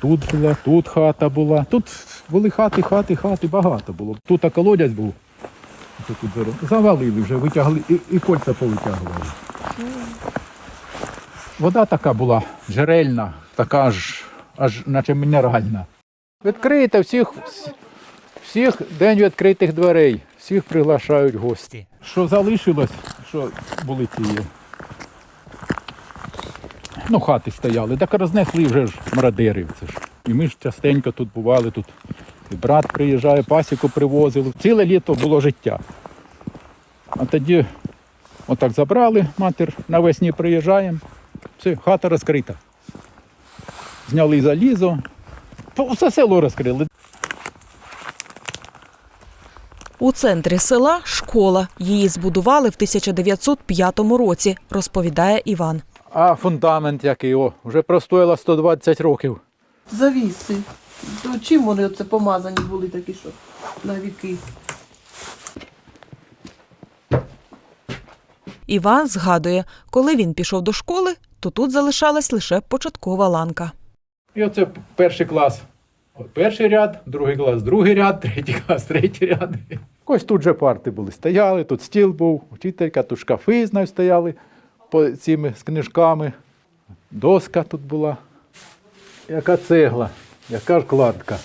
Тут була, тут хата була. Тут були хати, хати, хати, багато було. Тут а колодязь був. Тут завалили вже, витягли і, і кольця повитягували. Вода така була джерельна, така ж, аж наче мінеральна. Відкрите всіх, всіх день відкритих дверей, всіх приглашають гості. Що залишилось, що були ті. Ну, хати стояли, так рознесли вже ж мародери. Це ж. І ми ж частенько тут бували, тут і брат приїжджає, пасіку привозили. Ціле літо було життя. А тоді отак забрали, матір, навесні приїжджаємо, все, хата розкрита. Зняли залізо, все село розкрили. У центрі села школа. Її збудували в 1905 році, розповідає Іван. А фундамент який, о, вже простояла 120 років. Завіси. То чим вони оце помазані були такі, що на віки? Іван згадує, коли він пішов до школи, то тут залишалась лише початкова ланка. І оце перший клас. От перший ряд, другий клас, другий ряд, третій клас, третій ряд. Ось тут же парти були, стояли, тут стіл був, вчителька, тут шкафи знаю, стояли по цими книжками. Доска тут була. Яка цегла, яка ж кладка.